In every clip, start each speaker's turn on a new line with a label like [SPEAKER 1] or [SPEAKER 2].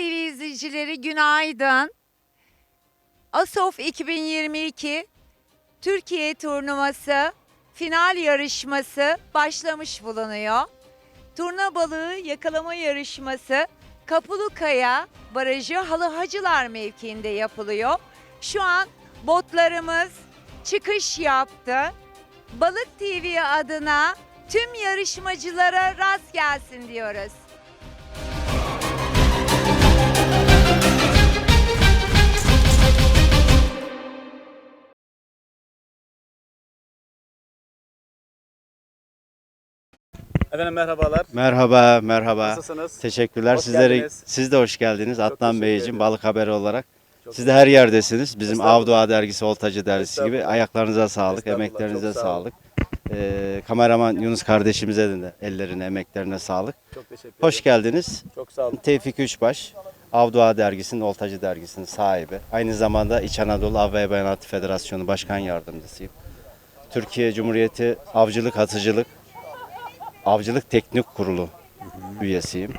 [SPEAKER 1] TV izleyicileri günaydın. Asof 2022 Türkiye turnuvası final yarışması başlamış bulunuyor. Turna balığı yakalama yarışması Kapulukaya Barajı Halıhacılar mevkiinde yapılıyor. Şu an botlarımız çıkış yaptı. Balık TV adına tüm yarışmacılara rast gelsin diyoruz.
[SPEAKER 2] Efendim merhabalar.
[SPEAKER 3] Merhaba, merhaba.
[SPEAKER 2] Nasılsınız?
[SPEAKER 3] Teşekkürler
[SPEAKER 2] Hoş
[SPEAKER 3] sizlere.
[SPEAKER 2] geldiniz.
[SPEAKER 3] Siz de hoş geldiniz
[SPEAKER 2] Çok
[SPEAKER 3] Adnan
[SPEAKER 2] teşekkür
[SPEAKER 3] Beyciğim
[SPEAKER 2] ederim.
[SPEAKER 3] balık haberi olarak.
[SPEAKER 2] Çok
[SPEAKER 3] Siz de her yerdesiniz. Bizim
[SPEAKER 2] Estağfurullah.
[SPEAKER 3] Avdoğa dergisi, Oltacı dergisi gibi.
[SPEAKER 2] Estağfurullah.
[SPEAKER 3] Ayaklarınıza sağlık,
[SPEAKER 2] Estağfurullah,
[SPEAKER 3] emeklerinize
[SPEAKER 2] çok sağ olun.
[SPEAKER 3] sağlık. Ee, kameraman Yunus kardeşimize de ellerine, emeklerine sağlık.
[SPEAKER 2] Çok teşekkür
[SPEAKER 3] Hoş
[SPEAKER 2] ederim.
[SPEAKER 3] geldiniz.
[SPEAKER 2] Çok sağ olun.
[SPEAKER 3] Tevfik Üçbaş, Avdoğa dergisinin, Oltacı dergisinin sahibi. Aynı zamanda İç Anadolu Av ve Beyanatı Federasyonu Başkan Yardımcısıyım. Türkiye Cumhuriyeti Avcılık Atıcılık Avcılık Teknik Kurulu üyesiyim.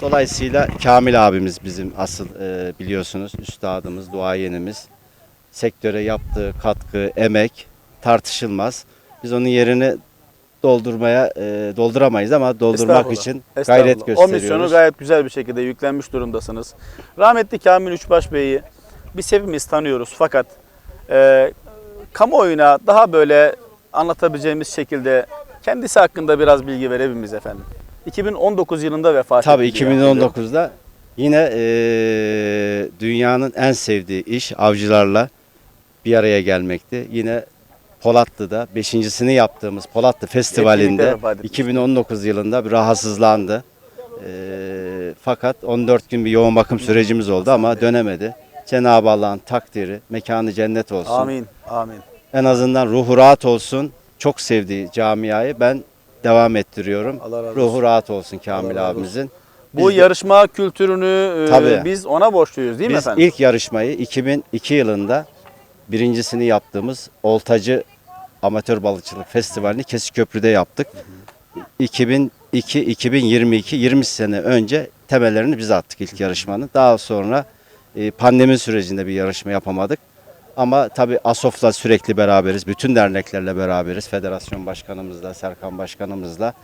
[SPEAKER 3] Dolayısıyla Kamil abimiz bizim asıl e, biliyorsunuz üstadımız, duayenimiz. Sektöre yaptığı katkı, emek tartışılmaz. Biz onun yerini doldurmaya e, dolduramayız ama doldurmak
[SPEAKER 2] Estağfurullah.
[SPEAKER 3] için
[SPEAKER 2] Estağfurullah.
[SPEAKER 3] gayret
[SPEAKER 2] O
[SPEAKER 3] gösteriyoruz.
[SPEAKER 2] misyonu gayet güzel bir şekilde yüklenmiş durumdasınız. Rahmetli Kamil Üçbaş Bey'i biz hepimiz tanıyoruz fakat e, kamuoyuna daha böyle anlatabileceğimiz şekilde kendisi hakkında biraz bilgi verebilir miyiz efendim? 2019 yılında vefat
[SPEAKER 3] Tabii
[SPEAKER 2] etti diye
[SPEAKER 3] 2019'da yine eee, dünyanın en sevdiği iş avcılarla bir araya gelmekti. Yine Polatlı'da beşincisini yaptığımız Polatlı Festivali'nde
[SPEAKER 2] Etkinlikte vefat etmiş.
[SPEAKER 3] 2019 yılında bir rahatsızlandı. Eee, fakat 14 gün bir yoğun bakım sürecimiz oldu ama dönemedi. Cenab-ı Allah'ın takdiri, mekanı cennet olsun.
[SPEAKER 2] Amin. Amin.
[SPEAKER 3] En azından ruhu rahat olsun. Çok sevdiği camiayı ben devam ettiriyorum.
[SPEAKER 2] Allah razı olsun.
[SPEAKER 3] Ruhu rahat olsun Kamil
[SPEAKER 2] Allah razı
[SPEAKER 3] abimizin.
[SPEAKER 2] Bu
[SPEAKER 3] Biz de-
[SPEAKER 2] yarışma kültürünü e,
[SPEAKER 3] Tabii.
[SPEAKER 2] biz ona borçluyuz değil mi
[SPEAKER 3] Biz
[SPEAKER 2] efendim?
[SPEAKER 3] ilk yarışmayı 2002 yılında birincisini yaptığımız Oltacı Amatör Balıkçılık Festivali'ni Kesikköprü'de yaptık. 2002-2022 20 sene önce temellerini biz attık ilk yarışmanın. Daha sonra e, pandemi sürecinde bir yarışma yapamadık. Ama tabii ASOF'la sürekli beraberiz. Bütün derneklerle beraberiz. Federasyon başkanımızla, Serkan başkanımızla.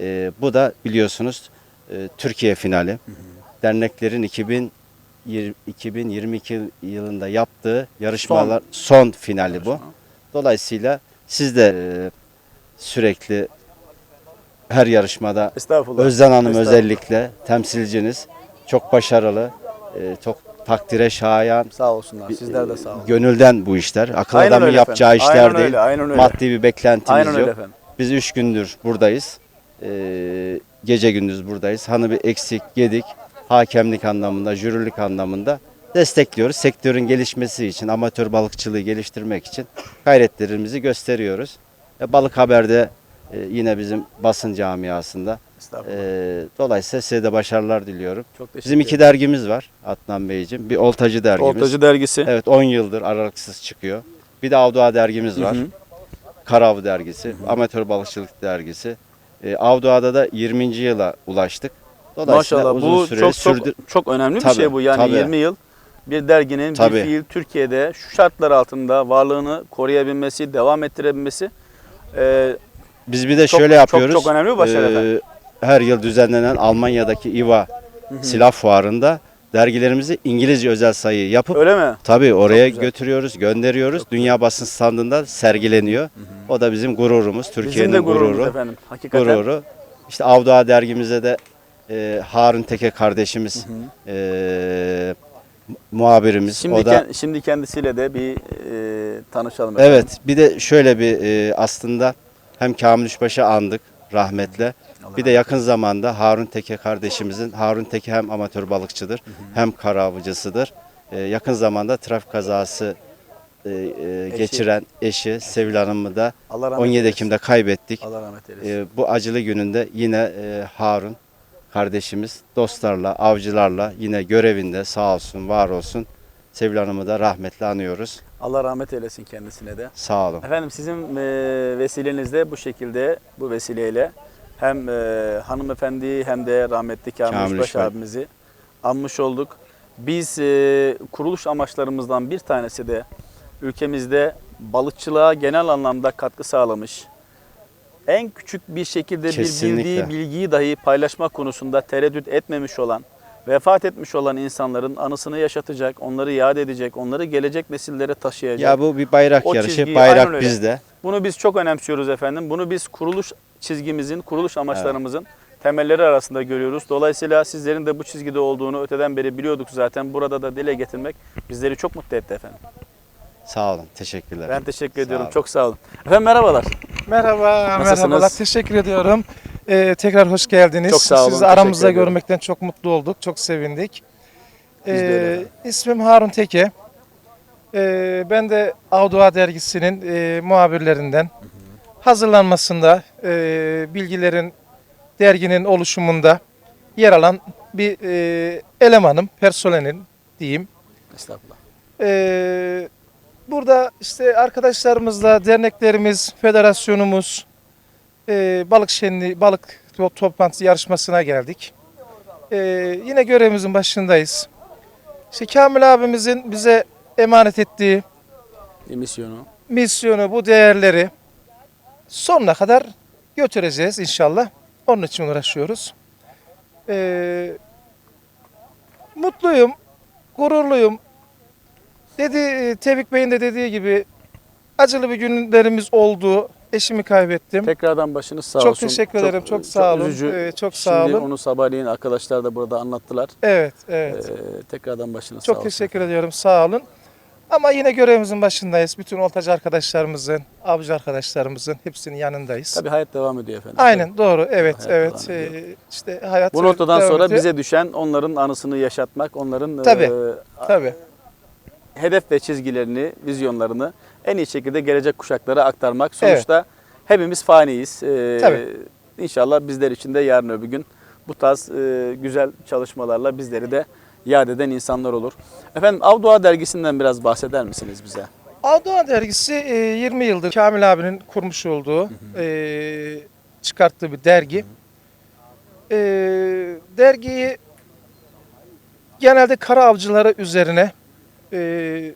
[SPEAKER 3] E, bu da biliyorsunuz e, Türkiye finali. Derneklerin 2000 yir- 2022 yılında yaptığı yarışmalar son, finali bu. Dolayısıyla siz de e, sürekli her yarışmada. Özden Hanım özellikle temsilciniz çok başarılı, e, çok takdire şayan,
[SPEAKER 2] Sağ olsunlar. Sizler de sağ olun.
[SPEAKER 3] gönülden bu işler. Akıl
[SPEAKER 2] Aynen
[SPEAKER 3] adamın
[SPEAKER 2] öyle
[SPEAKER 3] yapacağı
[SPEAKER 2] efendim.
[SPEAKER 3] işler
[SPEAKER 2] Aynen
[SPEAKER 3] değil.
[SPEAKER 2] öyle, aynen öyle.
[SPEAKER 3] Maddi bir beklentimiz
[SPEAKER 2] Aynen öyle
[SPEAKER 3] yok.
[SPEAKER 2] efendim.
[SPEAKER 3] Biz üç gündür buradayız. Ee, gece gündüz buradayız. Hani bir eksik yedik. Hakemlik anlamında, jürilik anlamında destekliyoruz. Sektörün gelişmesi için, amatör balıkçılığı geliştirmek için gayretlerimizi gösteriyoruz. E, Balık Haber'de e, yine bizim basın camiasında.
[SPEAKER 2] Estağfurullah.
[SPEAKER 3] E, dolayısıyla size de başarılar diliyorum.
[SPEAKER 2] Çok teşekkür
[SPEAKER 3] Bizim iki dergimiz var Adnan Beyciğim. Bir Oltacı dergimiz.
[SPEAKER 2] Oltacı dergisi.
[SPEAKER 3] Evet 10 yıldır aralıksız çıkıyor. Bir de Avdoğa dergimiz var.
[SPEAKER 2] Hı hı.
[SPEAKER 3] Karav dergisi, amatör balıkçılık dergisi. E, Avdoğa'da da 20. yıla ulaştık. Dolayısıyla
[SPEAKER 2] Maşallah
[SPEAKER 3] uzun
[SPEAKER 2] bu
[SPEAKER 3] süre
[SPEAKER 2] çok çok
[SPEAKER 3] sürdü.
[SPEAKER 2] çok önemli bir
[SPEAKER 3] Tabii,
[SPEAKER 2] şey bu. Yani
[SPEAKER 3] tabii.
[SPEAKER 2] 20 yıl bir derginin
[SPEAKER 3] Tabii.
[SPEAKER 2] bir fiil Türkiye'de şu şartlar altında varlığını koruyabilmesi, devam ettirebilmesi e,
[SPEAKER 3] Biz bir de
[SPEAKER 2] Çok-
[SPEAKER 3] şöyle
[SPEAKER 2] çok-
[SPEAKER 3] yapıyoruz.
[SPEAKER 2] çok önemli bir başarı
[SPEAKER 3] Ee,
[SPEAKER 2] efendim.
[SPEAKER 3] Her yıl düzenlenen Almanya'daki İVA silah fuarında dergilerimizi İngilizce özel sayı yapıp
[SPEAKER 2] öyle mi?
[SPEAKER 3] tabii oraya götürüyoruz, gönderiyoruz. Dünya basın standında sergileniyor. O da bizim gururumuz,
[SPEAKER 2] Bizim
[SPEAKER 3] Türkiye'nin
[SPEAKER 2] gururumuz
[SPEAKER 3] gururu.
[SPEAKER 2] efendim. Hakikaten.
[SPEAKER 3] gururu. İşte Avdoğa dergimize de e, Harun Teke kardeşimiz e, muhabirimiz.
[SPEAKER 2] Şimdi
[SPEAKER 3] o da
[SPEAKER 2] ken- şimdi kendisiyle de bir e, tanışalım efendim.
[SPEAKER 3] evet bir de şöyle bir e, aslında hem Kamil Üçbaş'ı andık rahmetle. Bir de yakın zamanda Harun Teke kardeşimizin Harun Teke hem amatör balıkçıdır hem kara avcısıdır. E, yakın zamanda trafik kazası e, e, geçiren eşi Sevil Hanım'ı da
[SPEAKER 2] Allah rahmet
[SPEAKER 3] 17
[SPEAKER 2] eylesin.
[SPEAKER 3] Ekim'de kaybettik.
[SPEAKER 2] Allah rahmet eylesin.
[SPEAKER 3] Ee, bu acılı gününde yine e, Harun kardeşimiz dostlarla, avcılarla yine görevinde sağ olsun, var olsun. Sevil Hanım'ı da rahmetle anıyoruz.
[SPEAKER 2] Allah rahmet eylesin kendisine de.
[SPEAKER 3] Sağ olun.
[SPEAKER 2] Efendim sizin e, vesilenizde bu şekilde bu vesileyle hem e, hanımefendi hem de rahmetli Kamil Üçbaş abimizi anmış olduk. Biz e, kuruluş amaçlarımızdan bir tanesi de ülkemizde balıkçılığa genel anlamda katkı sağlamış. En küçük bir şekilde bir
[SPEAKER 3] Kesinlikle.
[SPEAKER 2] bildiği bilgiyi dahi paylaşma konusunda tereddüt etmemiş olan, vefat etmiş olan insanların anısını yaşatacak, onları yad edecek, onları gelecek nesillere taşıyacak.
[SPEAKER 3] Ya bu bir bayrak
[SPEAKER 2] O
[SPEAKER 3] yarışı.
[SPEAKER 2] çizgiyi-
[SPEAKER 3] bayrak bizde.
[SPEAKER 2] Bunu biz çok önemsiyoruz efendim. Bunu biz kuruluş çizgimizin, kuruluş amaçlarımızın temelleri arasında görüyoruz. Dolayısıyla sizlerin de bu çizgide olduğunu öteden beri biliyorduk zaten. Burada da dile getirmek bizleri çok mutlu etti efendim.
[SPEAKER 3] Sağ olun. Teşekkürler.
[SPEAKER 2] Ben teşekkür
[SPEAKER 3] Sağ
[SPEAKER 2] ediyorum.
[SPEAKER 3] olun.
[SPEAKER 2] Çok sağ olun. Efendim merhabalar.
[SPEAKER 4] Merhaba,
[SPEAKER 2] Nasılsınız?
[SPEAKER 4] merhabalar. Teşekkür ediyorum. Ee, tekrar hoş geldiniz.
[SPEAKER 2] Çok sağ olun,
[SPEAKER 4] Sizi aramızda görmekten çok mutlu olduk, çok sevindik. Ee, ismim Harun Teke. Ee, ben de Avdua dergisinin e, muhabirlerinden. Hazırlanmasında, e, bilgilerin, derginin oluşumunda yer alan bir e, elemanım, personelim diyeyim.
[SPEAKER 2] Estağfurullah.
[SPEAKER 4] Ee, burada işte arkadaşlarımızla derneklerimiz, federasyonumuz, e, balık şenliği, balık to- toplantısı yarışmasına geldik. Ee, yine görevimizin başındayız. İşte Kamil abimizin bize emanet ettiği
[SPEAKER 2] Emisyonu.
[SPEAKER 4] misyonu, bu değerleri sonuna kadar götüreceğiz inşallah. Onun için uğraşıyoruz. Ee, mutluyum, gururluyum. Dedi Tevfik Bey'in de dediği gibi acılı bir günlerimiz oldu. Eşimi kaybettim.
[SPEAKER 2] Tekrardan başınız sağ
[SPEAKER 4] çok
[SPEAKER 2] olsun.
[SPEAKER 4] teşekkür ederim. Çok, sağ olun.
[SPEAKER 2] Üzücü.
[SPEAKER 4] Ee, çok sağ
[SPEAKER 2] Şimdi
[SPEAKER 4] olun.
[SPEAKER 2] onu sabahleyin arkadaşlar da burada anlattılar.
[SPEAKER 4] Evet, evet.
[SPEAKER 2] Ee, tekrardan başınız sağ
[SPEAKER 4] Çok
[SPEAKER 2] olsun.
[SPEAKER 4] teşekkür ediyorum. Sağ olun. Ama yine görevimizin başındayız. Bütün oltacı arkadaşlarımızın, avcı arkadaşlarımızın hepsinin yanındayız.
[SPEAKER 2] Tabii hayat devam ediyor efendim.
[SPEAKER 4] Aynen doğru. Evet,
[SPEAKER 2] Hayat
[SPEAKER 4] evet. Ee, işte hayat
[SPEAKER 2] Bu noktadan
[SPEAKER 4] devam
[SPEAKER 2] sonra
[SPEAKER 4] ediyor.
[SPEAKER 2] bize düşen onların anısını yaşatmak, onların
[SPEAKER 4] Tabii.
[SPEAKER 2] e,
[SPEAKER 4] tabii.
[SPEAKER 2] hedef ve çizgilerini, vizyonlarını en iyi şekilde gelecek kuşaklara aktarmak. Sonuçta hepimiz faniyiz. Ee,
[SPEAKER 4] Tabii.
[SPEAKER 2] İnşallah bizler için de yarın öbür gün bu tarz e, güzel çalışmalarla bizleri de yad eden insanlar olur. Efendim Avdoğa dergisinden biraz bahseder misiniz bize?
[SPEAKER 4] Avdoğan dergisi e, 20 yıldır Kamil abinin kurmuş olduğu, e, çıkarttığı bir dergi. E, dergiyi genelde kara avcıları üzerine e,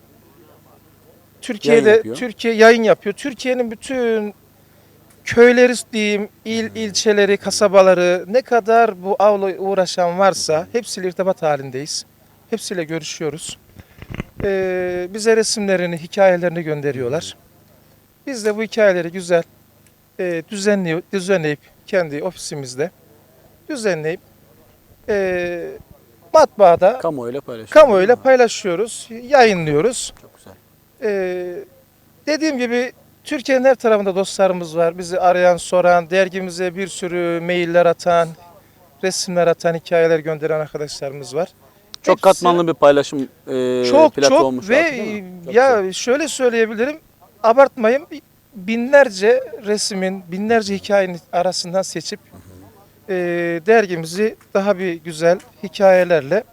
[SPEAKER 4] Türkiye'de
[SPEAKER 2] Yayın yapıyor.
[SPEAKER 4] Türkiye yayın yapıyor. Türkiye'nin bütün köyleri diyeyim, il ilçeleri, kasabaları ne kadar bu avla uğraşan varsa hepsiyle irtibat halindeyiz. Hepsiyle görüşüyoruz. Ee, bize resimlerini, hikayelerini gönderiyorlar. Biz de bu hikayeleri güzel e, düzenli, düzenleyip kendi ofisimizde düzenleyip e, matbaada
[SPEAKER 2] Kamuoyuyla paylaşıyoruz.
[SPEAKER 4] kamuoyuyla paylaşıyoruz, yayınlıyoruz.
[SPEAKER 2] Çok güzel.
[SPEAKER 4] Ee, dediğim gibi Türkiye'nin her tarafında dostlarımız var. Bizi arayan, soran, dergimize bir sürü mailler atan, resimler atan, hikayeler gönderen arkadaşlarımız var.
[SPEAKER 2] Çok
[SPEAKER 4] Hepsi-
[SPEAKER 2] katmanlı bir paylaşım e,
[SPEAKER 4] çok
[SPEAKER 2] platformu
[SPEAKER 4] çok
[SPEAKER 2] şu
[SPEAKER 4] ve
[SPEAKER 2] an, değil mi? Çok
[SPEAKER 4] ya
[SPEAKER 2] güzel.
[SPEAKER 4] şöyle söyleyebilirim abartmayayım binlerce resmin binlerce hikayenin arasından seçip e, dergimizi daha bir güzel hikayelerle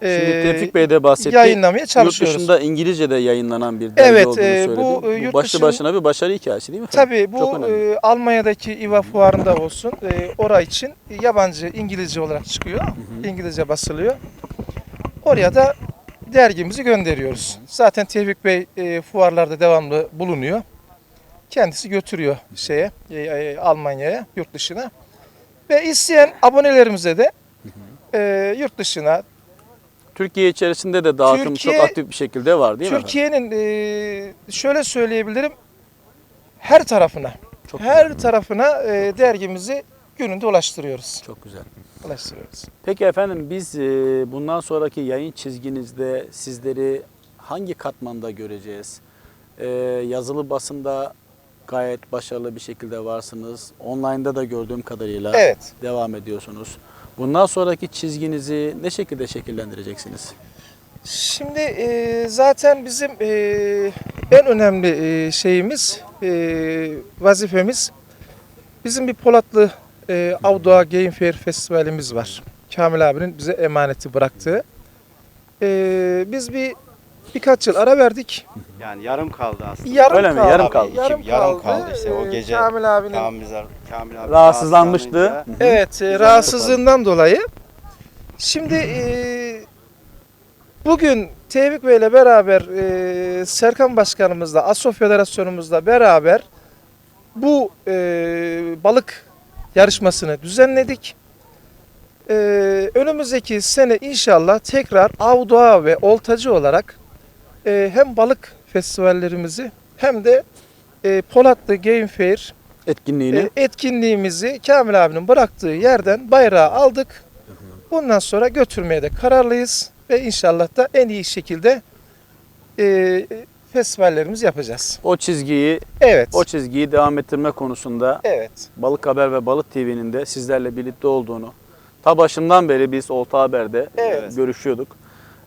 [SPEAKER 2] Şimdi Tevfik Bey de bahsetti.
[SPEAKER 4] yayınlamaya
[SPEAKER 2] Yurt
[SPEAKER 4] çalışıyoruz.
[SPEAKER 2] dışında İngilizce'de yayınlanan bir dergi
[SPEAKER 4] Evet,
[SPEAKER 2] olduğunu
[SPEAKER 4] e,
[SPEAKER 2] söyledi.
[SPEAKER 4] bu,
[SPEAKER 2] Bu,
[SPEAKER 4] e, yurt
[SPEAKER 2] başlı
[SPEAKER 4] dışı-
[SPEAKER 2] başına bir başarı hikayesi değil mi?
[SPEAKER 4] Tabii bu e, Almanya'daki İVA fuarında olsun e, ora için yabancı İngilizce olarak çıkıyor. İngilizce basılıyor. Oraya da dergimizi gönderiyoruz. Zaten Tevfik Bey e, fuarlarda devamlı bulunuyor. Kendisi götürüyor şeye e, e, Almanya'ya, yurt dışına. Ve isteyen abonelerimize de e, yurt dışına,
[SPEAKER 2] Türkiye içerisinde de dağıtım
[SPEAKER 4] Türkiye-
[SPEAKER 2] çok aktif bir şekilde var değil mi? efendim?
[SPEAKER 4] Türkiye'nin e, şöyle söyleyebilirim her tarafına,
[SPEAKER 2] Çok
[SPEAKER 4] her
[SPEAKER 2] güzel.
[SPEAKER 4] tarafına e, dergimizi gününde ulaştırıyoruz.
[SPEAKER 2] Çok güzel.
[SPEAKER 4] Ulaştırıyoruz.
[SPEAKER 2] Peki efendim biz e, bundan sonraki yayın çizginizde sizleri hangi katmanda göreceğiz? E, yazılı basında gayet başarılı bir şekilde varsınız. Online'da da gördüğüm kadarıyla
[SPEAKER 4] Evet.
[SPEAKER 2] devam ediyorsunuz. Bundan sonraki çizginizi ne şekilde şekillendireceksiniz?
[SPEAKER 4] Şimdi e, zaten bizim e, en önemli e, şeyimiz, e, vazifemiz bizim bir Polatlı e, Avdoğa Game Fair Festivalimiz var. Kamil abinin bize emaneti bıraktığı. E, biz bir birkaç yıl ara verdik.
[SPEAKER 3] Yani yarım kaldı aslında.
[SPEAKER 4] Yarım
[SPEAKER 2] Öyle mi?
[SPEAKER 4] kaldı.
[SPEAKER 2] Yarım kaldı.
[SPEAKER 4] Yarım,
[SPEAKER 3] Yarım
[SPEAKER 4] kaldı.
[SPEAKER 3] kaldı işte o
[SPEAKER 4] E,
[SPEAKER 3] gece.
[SPEAKER 4] Kamil abinin
[SPEAKER 3] Kamil, Kamil abi
[SPEAKER 2] Rahatsızlanmıştı.
[SPEAKER 3] rahatsızlanınca-
[SPEAKER 4] Evet, e, rahatsızlığından dolayı. Şimdi e, Bugün Tevfik Bey ile beraber e, Serkan Başkanımızla, Asof Federasyonumuzla beraber bu e, balık yarışmasını düzenledik. E, önümüzdeki sene inşallah tekrar av, doğa ve oltacı olarak e, hem balık festivallerimizi hem de e, Polatlı Game Fair
[SPEAKER 2] Etkinliğini.
[SPEAKER 4] e, etkinliğimizi Kamil abinin bıraktığı yerden bayrağı aldık. Bundan sonra götürmeye de kararlıyız ve inşallah da en iyi şekilde e, festivallerimizi yapacağız.
[SPEAKER 2] O çizgiyi
[SPEAKER 4] Evet.
[SPEAKER 2] o çizgiyi devam ettirme konusunda
[SPEAKER 4] Evet.
[SPEAKER 2] Balık Haber ve Balık TV'nin de sizlerle birlikte olduğunu ta başından beri biz Olta Haber'de
[SPEAKER 4] Evet.
[SPEAKER 2] e, görüşüyorduk.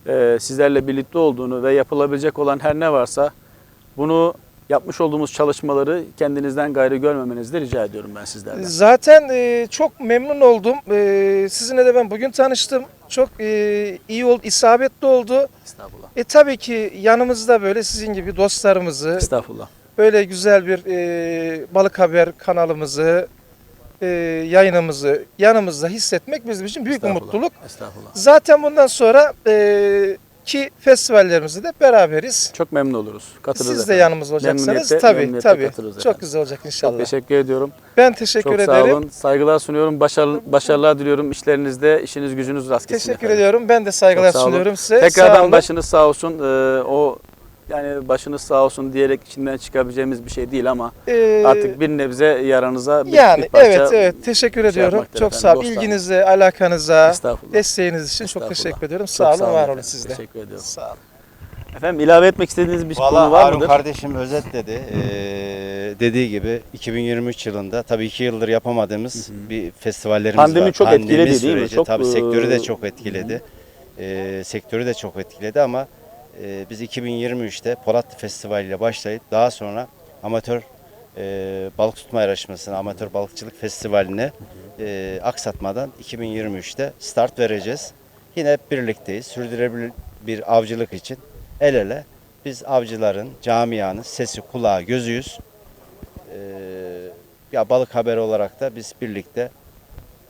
[SPEAKER 2] E, sizlerle birlikte olduğunu ve yapılabilecek olan her ne varsa bunu yapmış olduğumuz çalışmaları kendinizden gayrı görmemenizi de rica ediyorum ben sizlerden.
[SPEAKER 4] Zaten e, çok memnun oldum. E, sizinle de ben bugün tanıştım. Çok e, iyi oldu, isabetli oldu.
[SPEAKER 2] Estağfurullah.
[SPEAKER 4] E tabii ki yanımızda böyle sizin gibi dostlarımızı,
[SPEAKER 2] Estağfurullah.
[SPEAKER 4] böyle güzel bir e, balık haber kanalımızı, e, yayınımızı yanımızda hissetmek bizim için büyük bir
[SPEAKER 2] Estağfurullah.
[SPEAKER 4] mutluluk.
[SPEAKER 2] Estağfurullah.
[SPEAKER 4] Zaten bundan sonra e, ki festivallerimizde de beraberiz.
[SPEAKER 2] Çok memnun oluruz. Katılırız
[SPEAKER 4] Siz de
[SPEAKER 2] efendim.
[SPEAKER 4] yanımızda olacaksınız.
[SPEAKER 2] Memnuniyetle-
[SPEAKER 4] tabii
[SPEAKER 2] memnuniyetle
[SPEAKER 4] tabii.
[SPEAKER 2] katılırız
[SPEAKER 4] Çok
[SPEAKER 2] efendim.
[SPEAKER 4] güzel olacak
[SPEAKER 2] Çok
[SPEAKER 4] inşallah.
[SPEAKER 2] teşekkür ediyorum.
[SPEAKER 4] Ben teşekkür
[SPEAKER 2] Çok sağ
[SPEAKER 4] ederim.
[SPEAKER 2] olun. Saygılar sunuyorum. Başarı, başarılar diliyorum. İşlerinizde işiniz gücünüz rast gitsin
[SPEAKER 4] Teşekkür
[SPEAKER 2] efendim.
[SPEAKER 4] ediyorum. Ben de saygılar
[SPEAKER 2] Çok sağ olun.
[SPEAKER 4] sunuyorum size. Sağ
[SPEAKER 2] Tekrardan
[SPEAKER 4] olun.
[SPEAKER 2] başınız sağ olsun. Ee, o yani başınız sağ olsun diyerek içinden çıkabileceğimiz bir şey değil ama
[SPEAKER 4] Ee,
[SPEAKER 2] artık bir nebze yaranıza bir,
[SPEAKER 4] yani
[SPEAKER 2] bir parça
[SPEAKER 4] evet evet teşekkür
[SPEAKER 2] şey
[SPEAKER 4] ediyorum. Çok
[SPEAKER 2] efendim,
[SPEAKER 4] sağ olun. İlginize, alakanıza, desteğiniz için çok teşekkür ediyorum.
[SPEAKER 2] Çok
[SPEAKER 4] Sağ olun, var olun
[SPEAKER 2] efendim.
[SPEAKER 4] siz de.
[SPEAKER 2] Teşekkür ediyorum.
[SPEAKER 4] Sağ olun.
[SPEAKER 2] Efendim ilave etmek istediğiniz bir konu
[SPEAKER 3] Valla
[SPEAKER 2] var
[SPEAKER 3] Harun
[SPEAKER 2] mıdır?
[SPEAKER 3] kardeşim özetledi. Ee, dediği gibi 2023 yılında tabii iki yıldır yapamadığımız bir festivallerimiz
[SPEAKER 2] Pandemi
[SPEAKER 3] var.
[SPEAKER 2] çok etkiledi değil mi?
[SPEAKER 3] süreci
[SPEAKER 2] Çok,
[SPEAKER 3] tabii sektörü de çok etkiledi. Ee, sektörü de çok etkiledi ama e, biz 2023'te Polatlı Festivali ile başlayıp daha sonra amatör e, balık tutma yarışmasına, amatör balıkçılık festivaline e, aksatmadan 2023'te start vereceğiz. Yine hep birlikteyiz. Sürdürülebilir bir avcılık için el ele biz avcıların, camianın sesi, kulağı, gözüyüz. Ee, ya balık haberi olarak da biz birlikte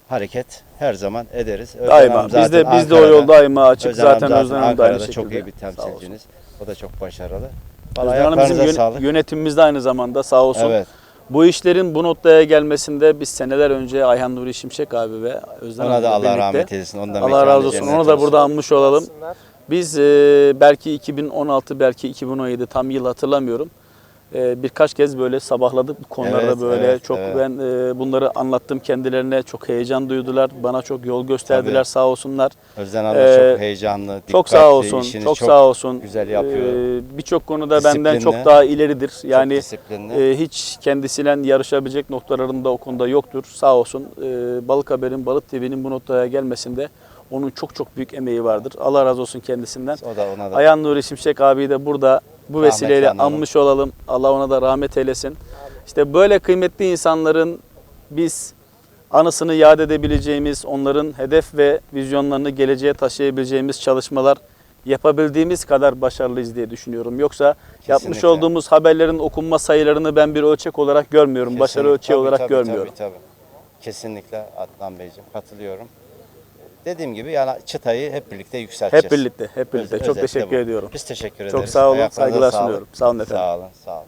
[SPEAKER 3] hareket her zaman ederiz. Özlem
[SPEAKER 2] Daima. Biz de biz de o
[SPEAKER 3] Ankara'da.
[SPEAKER 2] yolda daima açık.
[SPEAKER 3] Özlem
[SPEAKER 2] zaten Özlem Hanım da aynı
[SPEAKER 3] Ankara'da
[SPEAKER 2] şekilde.
[SPEAKER 3] çok iyi bir temsilciniz. O da çok başarılı. Vallahi
[SPEAKER 2] Özlem Hanım bizim yön-
[SPEAKER 3] sağlık.
[SPEAKER 2] yönetimimizde aynı zamanda sağ olsun.
[SPEAKER 3] Evet.
[SPEAKER 2] Bu işlerin bu noktaya gelmesinde biz seneler önce Ayhan Nuri Şimşek abi ve Özlem
[SPEAKER 3] Ona da Allah
[SPEAKER 2] birlikte-
[SPEAKER 3] rahmet eylesin. Onu da
[SPEAKER 2] Allah razı olsun. Onu da burada anmış olalım. Biz e, belki 2016 belki 2017 tam yıl hatırlamıyorum. E, birkaç kez böyle sabahladık bu konularda
[SPEAKER 3] Evet,
[SPEAKER 2] böyle
[SPEAKER 3] evet,
[SPEAKER 2] çok
[SPEAKER 3] evet.
[SPEAKER 2] ben e, bunları anlattım kendilerine çok heyecan duydular. Bana çok yol gösterdiler
[SPEAKER 3] Tabii.
[SPEAKER 2] sağ olsunlar.
[SPEAKER 3] Özlem Hanım
[SPEAKER 2] Ee,
[SPEAKER 3] çok heyecanlı,
[SPEAKER 2] çok sağ
[SPEAKER 3] dikkatli,
[SPEAKER 2] olsun.
[SPEAKER 3] işini
[SPEAKER 2] Çok, sağ olsun.
[SPEAKER 3] güzel yapıyor.
[SPEAKER 2] E, Birçok konuda benden
[SPEAKER 3] Disiplinli.
[SPEAKER 2] çok daha ileridir. Yani
[SPEAKER 3] çok
[SPEAKER 2] e, hiç kendisiyle yarışabilecek noktalarında o konuda yoktur. Sağ olsun. E, Balık Haber'in, Balık TV'nin bu noktaya gelmesinde onun çok çok büyük emeği vardır. Allah razı olsun kendisinden.
[SPEAKER 3] o da ona da
[SPEAKER 2] Ayhan Nuri Şimşek abi de burada bu
[SPEAKER 3] Rahmet
[SPEAKER 2] vesileyle
[SPEAKER 3] analım.
[SPEAKER 2] anmış olalım. Allah ona da rahmet eylesin. İşte böyle kıymetli insanların biz anısını yad edebileceğimiz, onların hedef ve vizyonlarını geleceğe taşıyabileceğimiz çalışmalar yapabildiğimiz kadar başarılıyız diye düşünüyorum. Yoksa yapmış
[SPEAKER 3] Kesinlikle.
[SPEAKER 2] olduğumuz haberlerin okunma sayılarını ben bir ölçek olarak görmüyorum. Başarı
[SPEAKER 3] Kesinlikle.
[SPEAKER 2] ölçeği
[SPEAKER 3] Tabii,
[SPEAKER 2] olarak
[SPEAKER 3] tabii,
[SPEAKER 2] görmüyorum.
[SPEAKER 3] Tabii, tabii. Kesinlikle Adnan Beyciğim katılıyorum. Dediğim gibi yani çıtayı hep birlikte yükselteceğiz.
[SPEAKER 2] Hep birlikte, hep birlikte.
[SPEAKER 3] Öz-
[SPEAKER 2] Çok teşekkür
[SPEAKER 3] bu.
[SPEAKER 2] ediyorum.
[SPEAKER 3] Biz teşekkür
[SPEAKER 2] Çok
[SPEAKER 3] ederiz.
[SPEAKER 2] sağ olun,
[SPEAKER 3] Ayaklarınıza
[SPEAKER 2] saygılar sunuyorum. Sağ olun efendim.
[SPEAKER 3] Sağ olun, sağ olun.